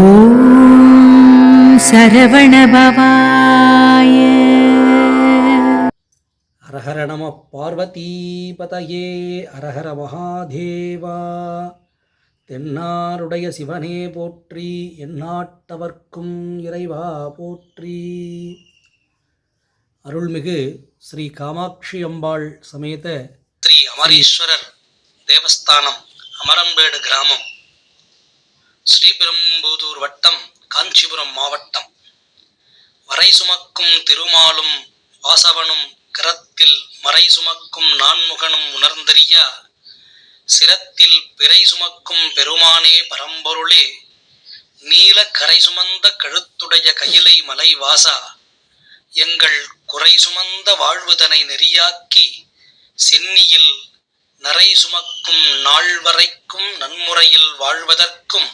ஓம் சரவணபவாய ஹரஹர நம பார்வதீபதயே ஹரஹர மகாதேவா. தென்னாருடைய சிவனே போற்றி எந்நாட்டவர்க்கும் இறைவா போற்றி. அருள்மிகு ஸ்ரீ காமாட்சி அம்பாள் சமேத ஸ்ரீ அமரீஸ்வரர் தேவஸ்தானம் அமரம்பேடு கிராமம். ஸ்ரீபெரும்புதூர் வட்டம் காஞ்சிபுரம் மாவட்டம். வரை சுமக்கும் திருமாலும் வாசவனும் கரத்தில் மறை சுமக்கும் நான்முகனும் உணர்ந்தறியா? சிரத்தில் பிறை சுமக்கும் பெருமானே பரம்பொருளே நீல கரை சுமந்த கழுத்துடைய கையிலை மலை வாசா? எங்கள் குறை சுமந்த வாழ்வுதனை நெறியாக்கி சென்னியில் நரை சுமக்கும் நாள் வரைக்கும் நன்முறையில் வாழ்வதற்கும்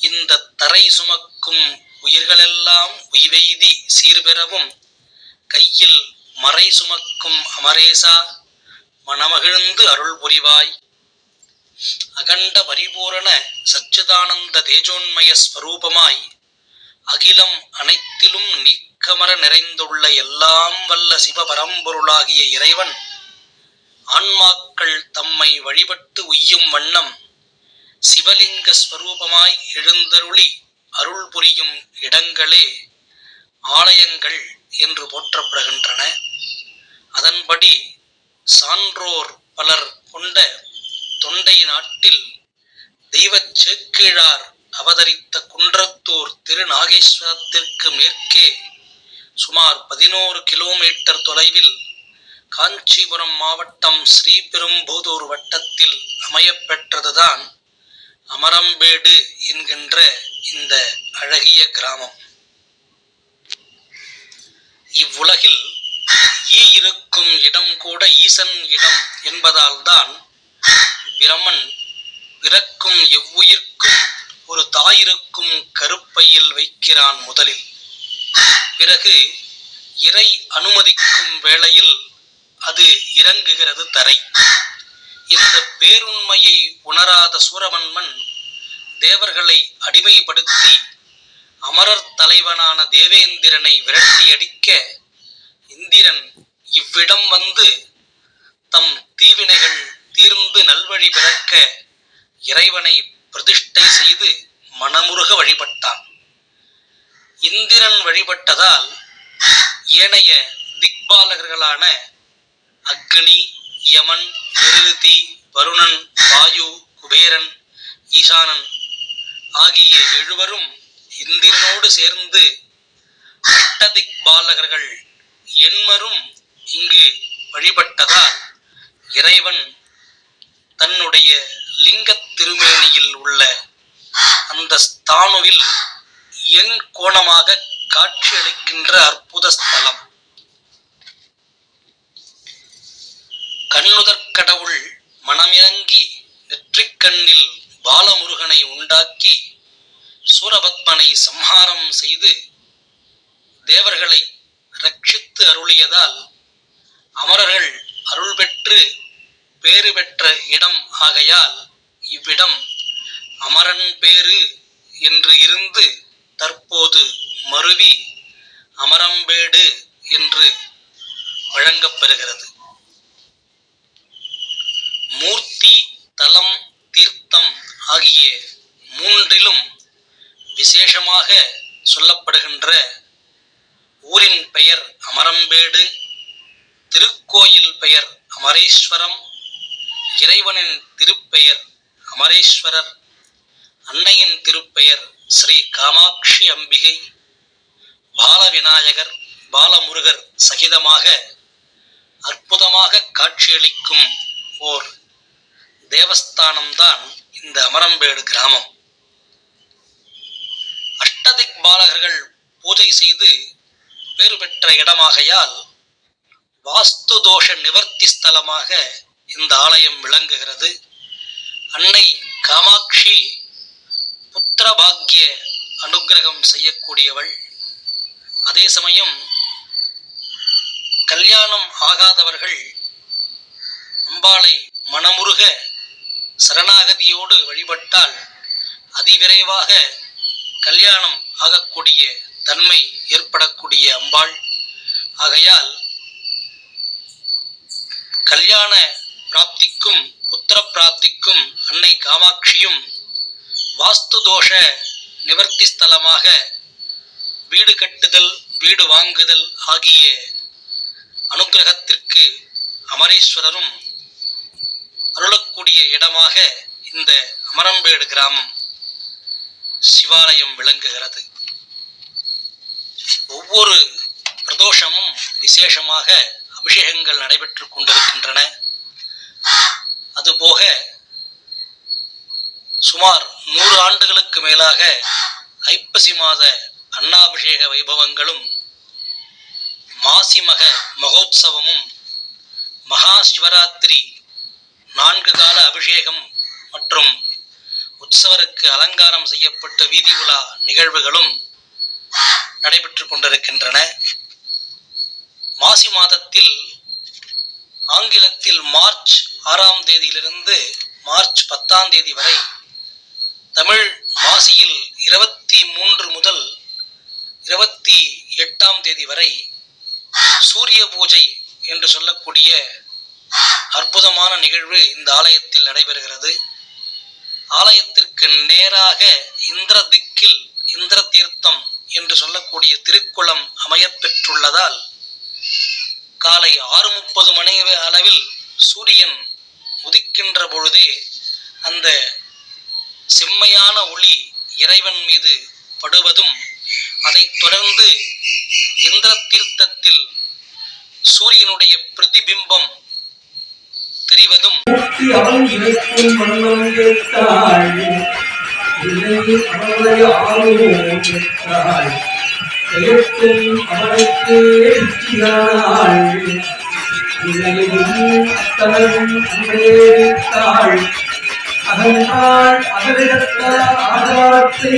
இந்த தரை சுமக்கும் உயிர்களெல்லாம் உய்வெய்தி சீர்பெறவும் கையில் மறை சுமக்கும் அமரேசா மனமகிழ்ந்து அருள் புரிவாய். அகண்ட பரிபூரண சச்சிதானந்த தேஜோன்மய ஸ்வரூபமாய் அகிலம் அனைத்திலும் நீக்கமர நிறைந்துள்ள எல்லாம் வல்ல சிவபரம்பொருளாகிய இறைவன் ஆன்மாக்கள் தம்மை வழிபட்டு உய்யும் வண்ணம் சிவலிங்க ஸ்வரூபமாய் எழுந்தருளி அருள் புரியும் இடங்களே ஆலயங்கள் என்று போற்றப்படுகின்றன. அதன்படி சான்றோர் பலர் கொண்ட தொண்டை நாட்டில் தெய்வச் சேக்கிழார் அவதரித்த குன்றத்தூர் திருநாகேஸ்வரத்திற்கு மேற்கே சுமார் பதினோரு கிலோமீட்டர் தொலைவில் காஞ்சிபுரம் மாவட்டம் ஸ்ரீபெரும்புதூர் வட்டத்தில் அமையப்பெற்றதுதான் அமரம்பேடு என்கின்ற இந்த அழகிய கிராமம். இவ்வுலகில் ஈ இருக்கும் இடம் கூட ஈசன் இடம் என்பதால்தான் பிரமன் பிறக்கும் எவ்வுயிர்க்கும் ஒரு தாயிருக்கும் கருப்பையில் வைக்கிறான் முதலில். பிறகு இறை அனுமதிக்கும் வேளையில் அது இறங்குகிறது தரை. இந்த பேருண்மையை உணராத சூரமன்மன் தேவர்களை அடிமைப்படுத்தி அமரர் தலைவனான தேவேந்திரனை விரட்டி அடிக்க இந்திரன் இவ்விடம் வந்து தம் தீவினைகள் தீர்ந்து நல்வழி பிறக்க இறைவனை பிரதிஷ்டை செய்து மனமுருக வழிபட்டான். இந்திரன் வழிபட்டதால் ஏனைய திக்பாலகர்களான அக்னி யமன் நிருதி வருணன் வாயு குபேரன் ஈசானன் ஆகிய எழுவரும் இந்திரனோடு சேர்ந்து அட்டதிக் பாலகர்கள் எண்மரும் இங்கு வழிபட்டதால் இறைவன் தன்னுடைய லிங்கத் திருமேனியில் உள்ள அந்த ஸ்தானுவில் எண் கோணமாக காட்சியளிக்கின்ற அற்புத ஸ்தலம். கண்ணுதற்கடவுள் மனமிறங்கி நெற்றிக்கண்ணில் பாலமுருகனை உண்டாக்கி சூரபத்மனை சம்ஹாரம் செய்து தேவர்களை ரட்சித்து அருளியதால் அமரர்கள் அருள் பெற்று பேறு பெற்ற இடம் ஆகையால் இவ்விடம் அமரன் பேரு என்று இருந்து தற்போது மருவி அமரம்பேடு என்று வழங்கப்பெறுகிறது மூர்த்தி தலம் தீர்த்தம் ஆகிய மூன்றிலும் விசேஷமாக சொல்லப்படுகின்ற ஊரின் பெயர் அமரம்பேடு திருக்கோயில் பெயர் அமரேஸ்வரம் இறைவனின் திருப்பெயர் அமரேஸ்வரர் அன்னையின் திருப்பெயர் ஸ்ரீ காமாட்சி அம்பிகை பாலவிநாயகர் பாலமுருகர் சகிதமாக அற்புதமாக காட்சியளிக்கும் ஓர் தேவஸ்தானம்தான் இந்த அமரம்பேடு கிராமம். அஷ்டதிக் பாலகர்கள் பூஜை செய்து பேறு பெற்ற இடமாகையால் வாஸ்து தோஷ நிவர்த்தி ஸ்தலமாக இந்த ஆலயம் விளங்குகிறது. அன்னை காமாட்சி புத்திர பாக்கிய அனுக்கிரகம் செய்யக்கூடியவள். அதே சமயம் கல்யாணம் ஆகாதவர்கள் அம்பாளை மனமுருக சரணாகதியோடு வழிபட்டால் அதிவிரைவாக கல்யாணம் ஆகக்கூடிய தன்மை ஏற்படக்கூடிய அம்பாள். ஆகையால் கல்யாண பிராப்திக்கும் புத்திர பிராப்திக்கும் அன்னை காமாட்சியும் வாஸ்து தோஷ நிவர்த்தி ஸ்தலமாக வீடு கட்டுதல் வீடு வாங்குதல் ஆகிய அனுக்கிரகத்திற்கு அமரேஸ்வரரும் அருளக்கூடிய இடமாக இந்த அமரம்பேடு கிராமம் சிவாலயம் விளங்குகிறது. ஒவ்வொரு பிரதோஷமும் விசேஷமாக அபிஷேகங்கள் நடைபெற்றுக் கொண்டிருக்கின்றன. அதுபோக சுமார் நூறு ஆண்டுகளுக்கு மேலாக ஐப்பசி மாத அன்னாபிஷேக வைபவங்களும் மாசிமக மகோத்சவமும் மகா சிவராத்திரி நான்கு கால அபிஷேகம் மற்றும் உற்சவருக்கு அலங்காரம் செய்யப்பட்ட வீதி உலா நிகழ்வுகளும் நடைபெற்றுக் கொண்டிருக்கின்றன. மாசி மாதத்தில் ஆங்கிலத்தில் மார்ச் ஆறாம் தேதியிலிருந்து மார்ச் பத்தாம் தேதி வரை தமிழ் மாசியில் இருபத்தி மூன்று முதல் இருபத்தி எட்டாம் தேதி வரை சூரிய பூஜை என்று சொல்லக்கூடிய அற்புதமான நிகழ்வு இந்த ஆலயத்தில் நடைபெறுகிறது. ஆலயத்திற்கு நேராக இந்திர திக்கில் இந்திர தீர்த்தம் என்று சொல்லக்கூடிய திருக்குளம் அமையப் பெற்றுள்ளதால் காலை ஆறு முப்பது மணி அளவில் சூரியன் உதிக்கின்ற பொழுதே அந்த செம்மையான ஒளி இறைவன் மீது படுவதும் அதைத் தொடர்ந்து இந்திர தீர்த்தத்தில் சூரியனுடைய பிரதிபிம்பம் தெரிவதும் அகன்றாள் அகலிடத்த ஆதாரத்தை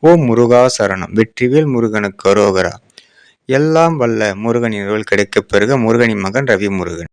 ஓம் முருகா சரணம். வெற்றிவேல் முருகனுக்கு அரோகரா. எல்லாம் வல்ல முருகனின் அருள் கிடைக்கப் பெறுக. முருகனின் மகன் ரவி முருகன்